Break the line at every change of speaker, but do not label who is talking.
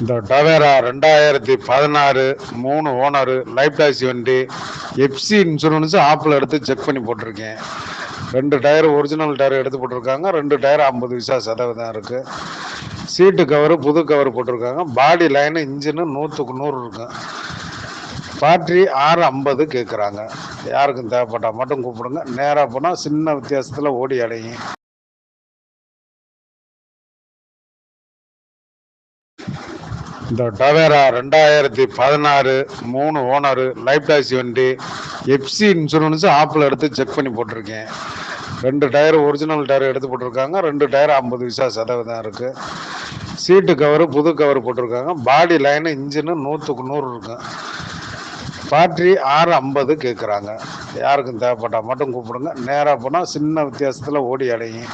இந்த டவேரா ரெண்டாயிரத்தி பதினாறு மூணு ஓனரு லைஃப் டாக்ஸி வண்டி எஃப்சி இன்சூரன்ஸ் ஆப்பில் எடுத்து செக் பண்ணி போட்டிருக்கேன். ரெண்டு டயர் ஒரிஜினல் டயர் எடுத்து போட்டிருக்காங்க. ரெண்டு டயர் ஐம்பது விசா சதவீதம் இருக்குது சீட்டு கவரு புது கவர் போட்டிருக்காங்க. பாடி லைனு இன்ஜினு நூற்றுக்கு நூறு இருக்கும் பேட்ரி ஆறு ஐம்பது கேட்குறாங்க யாருக்கும் தேவைப்பட்டால் மட்டும் கூப்பிடுங்க. நேராக போனால் சின்ன வித்தியாசத்தில் ஓடி அடையும் இந்த டவேரா ரெண்டாயிரத்தி பதினாறு மூணு ஓனரு லைஃப் டாக்ஸி வண்டி எஃப்சி இன்சூரன்ஸ் ஆப்பில் எடுத்து செக் பண்ணி போட்டிருக்கேன். ரெண்டு டயர் ஒரிஜினல் டயர் எடுத்து போட்டிருக்காங்க. ரெண்டு டயர் ஐம்பது விசா சதவீதம் இருக்குது சீட்டு கவரு புது கவர் போட்டிருக்காங்க. பாடி லைனு இன்ஜினு நூற்றுக்கு நூறு இருக்கும் பேட்ரி ஆறு ஐம்பது கேட்குறாங்க யாருக்கும் தேவைப்பட்டால் மட்டும் கூப்பிடுங்க. நேராக போனால் சின்ன வித்தியாசத்தில் ஓடி அடையும்